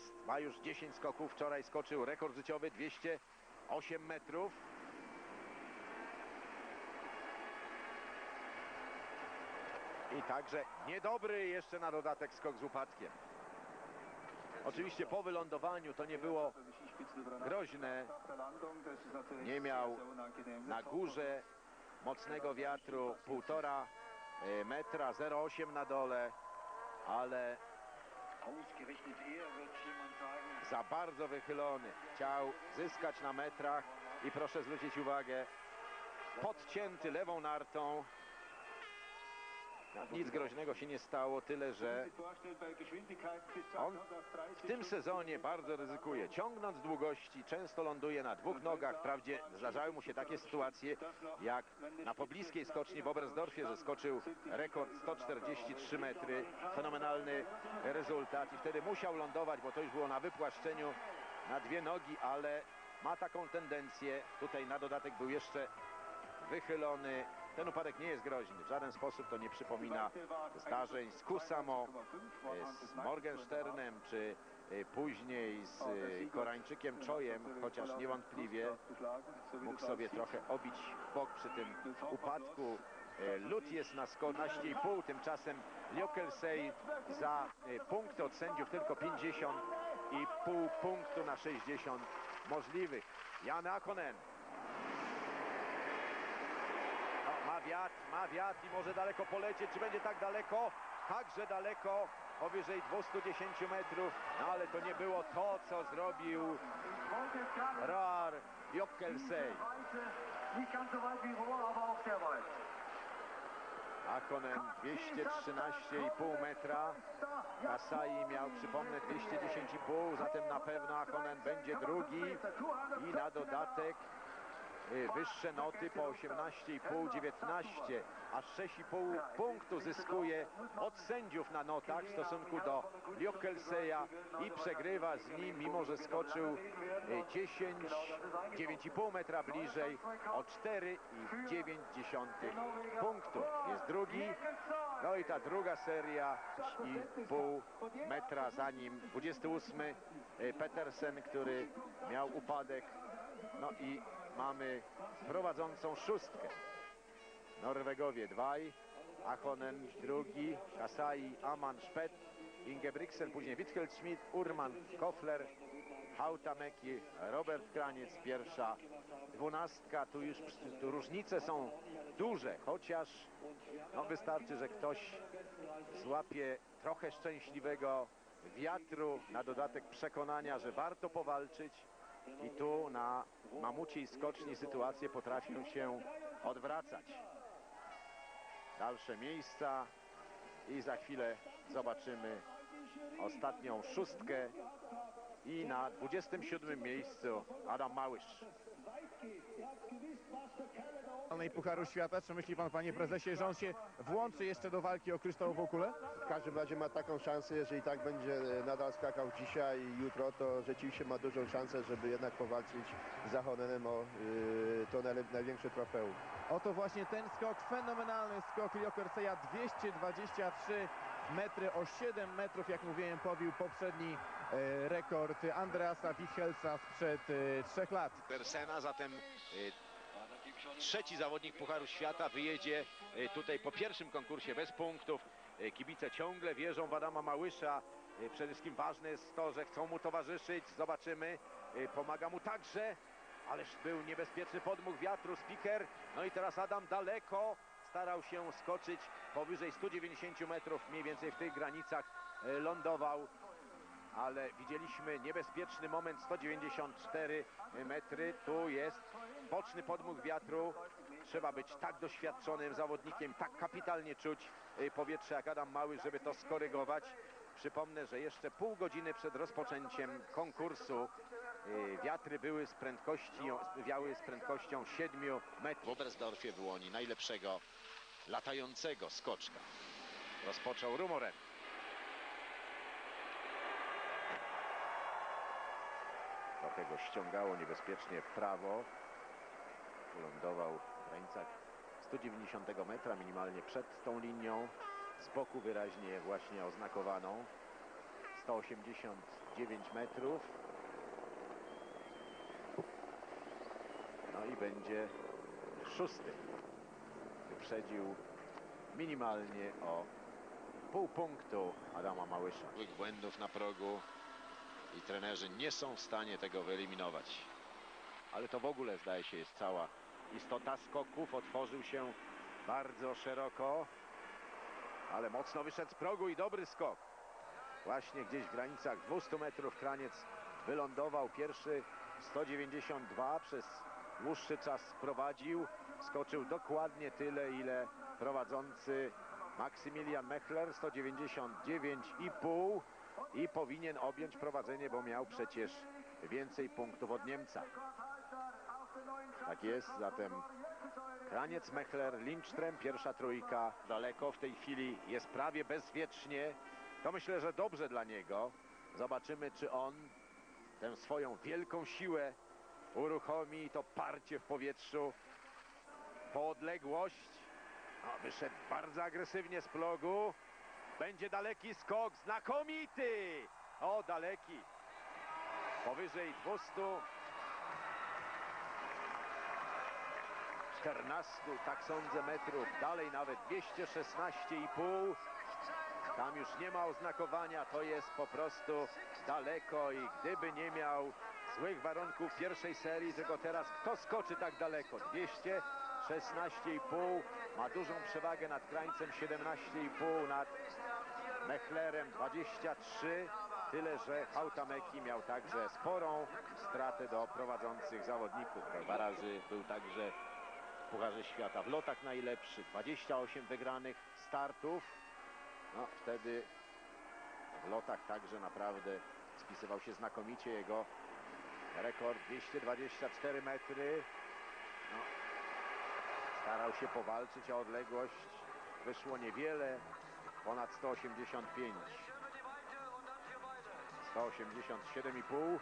jest, ma już 10 skoków, wczoraj skoczył rekord życiowy 208 metrów. I także niedobry jeszcze na dodatek skok z upadkiem. Oczywiście po wylądowaniu to nie było groźne. Nie miał na górze mocnego wiatru 1,5 e, metra, 0,8 na dole, ale za bardzo wychylony. Chciał zyskać na metrach i proszę zwrócić uwagę, podcięty lewą nartą. Nic groźnego się nie stało, tyle że on w tym sezonie bardzo ryzykuje. Ciągnąc długości, często ląduje na dwóch nogach. Wprawdzie zdarzały mu się takie sytuacje, jak na pobliskiej skoczni w Oberstdorfie, że skoczył rekord 143 metry. Fenomenalny rezultat i wtedy musiał lądować, bo to już było na wypłaszczeniu na dwie nogi, ale ma taką tendencję. Tutaj na dodatek był jeszcze wychylony. Ten upadek nie jest groźny. W żaden sposób to nie przypomina zdarzeń z Kusamo, z Morgensternem, czy e, później z e, Korańczykiem Czojem, chociaż niewątpliwie mógł sobie trochę obić bok przy tym upadku. E, Lut jest na 14,5, tymczasem Liokelsej za punkty od sędziów tylko 50 i pół punktu na 60 możliwych. Jan Akonen no, ma wiatr, ma wiatr i może daleko polecieć. Czy będzie tak daleko? Także daleko, powyżej 210 metrów. No ale to nie było to, co zrobił Rar Jokkelsey. Akonen 213,5 metra. Kasai miał, przypomnę, 210,5, zatem na pewno Akonen będzie drugi i na dodatek wyższe noty po 18,5, 19, aż 6,5 punktu zyskuje od sędziów na notach w stosunku do Liokkelseja i przegrywa z nim, mimo że skoczył y, 10, 9,5 metra bliżej o 4,9 punktów. Jest drugi, no i ta druga seria i pół metra za nim 28 y, Petersen, który miał upadek. No i mamy prowadzącą szóstkę. Norwegowie dwaj, Achonen drugi, Kasai, Aman, Szpet, Ingebrigtsen, później Withold Schmidt, Urman, Kofler, Hautameki, Robert Kraniec, pierwsza dwunastka. Tu już tu różnice są duże, chociaż no, wystarczy, że ktoś złapie trochę szczęśliwego wiatru, na dodatek przekonania, że warto powalczyć i tu na mamuciej skoczni sytuacje potrafią się odwracać. Dalsze miejsca i za chwilę zobaczymy ostatnią szóstkę i na 27 miejscu Adam Małysz. Nacionalnej Pucharu Świata. Czy myśli pan, panie prezesie, że on się włączy jeszcze do walki o kryształową kulę? W każdym razie ma taką szansę, jeżeli tak będzie e, nadal skakał dzisiaj i jutro, to rzeczywiście ma dużą szansę, żeby jednak powalczyć z Zachonenem o yy, to największe trofeum. Oto właśnie ten skok, fenomenalny skok Liokerseja, 223 metry o 7 metrów, jak mówiłem, pobił poprzedni rekord Andreasa Wichelsa sprzed e, trzech lat. Persena, zatem y, trzeci zawodnik Pucharu Świata wyjedzie tutaj po pierwszym konkursie bez punktów. Kibice ciągle wierzą w Adama Małysza. Przede wszystkim ważne jest to, że chcą mu towarzyszyć. Zobaczymy. Pomaga mu także, ależ był niebezpieczny podmuch wiatru, speaker. No i teraz Adam daleko starał się skoczyć powyżej 190 metrów, mniej więcej w tych granicach lądował ale widzieliśmy niebezpieczny moment 194 metry. Tu jest boczny podmuch wiatru. Trzeba być tak doświadczonym zawodnikiem, tak kapitalnie czuć y, powietrze jak Adam Mały, żeby to skorygować. Przypomnę, że jeszcze pół godziny przed rozpoczęciem konkursu y, wiatry były z prędkością, wiały z prędkością 7 metrów. W Oberstdorfie w Łoni najlepszego latającego skoczka. Rozpoczął Rumoren. Trochę go ściągało niebezpiecznie w prawo. Lądował w granicach 190 metra, minimalnie przed tą linią. Z boku wyraźnie właśnie oznakowaną. 189 metrów. No i będzie szósty. Wyprzedził minimalnie o pół punktu Adama Małysza. Błędów na progu i trenerzy nie są w stanie tego wyeliminować. ale to w ogóle zdaje się jest cała istota skoków. Otworzył się bardzo szeroko, ale mocno wyszedł z progu i dobry skok. Właśnie gdzieś w granicach 200 metrów kraniec wylądował pierwszy 192 przez dłuższy czas prowadził. Skoczył dokładnie tyle, ile prowadzący Maksymilian Mechler 199,5 i powinien objąć prowadzenie, bo miał przecież więcej punktów od Niemca. Tak jest, zatem Kraniec, Mechler, Lindström, pierwsza trójka daleko. W tej chwili jest prawie bezwiecznie. To myślę, że dobrze dla niego. Zobaczymy, czy on tę swoją wielką siłę uruchomi to parcie w powietrzu po odległość. No, wyszedł bardzo agresywnie z plogu. Będzie daleki skok, znakomity! O, daleki. Powyżej 200 14, tak sądzę, metrów. Dalej nawet 216,5. Tam już nie ma oznakowania, to jest po prostu daleko i gdyby nie miał złych warunków pierwszej serii, tylko teraz kto skoczy tak daleko? 216,5 ma dużą przewagę nad krańcem 17,5 nad Mechlerem 23 tyle, że Hautameki miał także sporą stratę do prowadzących zawodników. Dwa razy był także w Pucharze Świata w lotach najlepszy, 28 wygranych startów. No wtedy w lotach także naprawdę spisywał się znakomicie jego rekord 224 metry. No, starał się powalczyć o odległość. Wyszło niewiele, ponad 185. 187,5.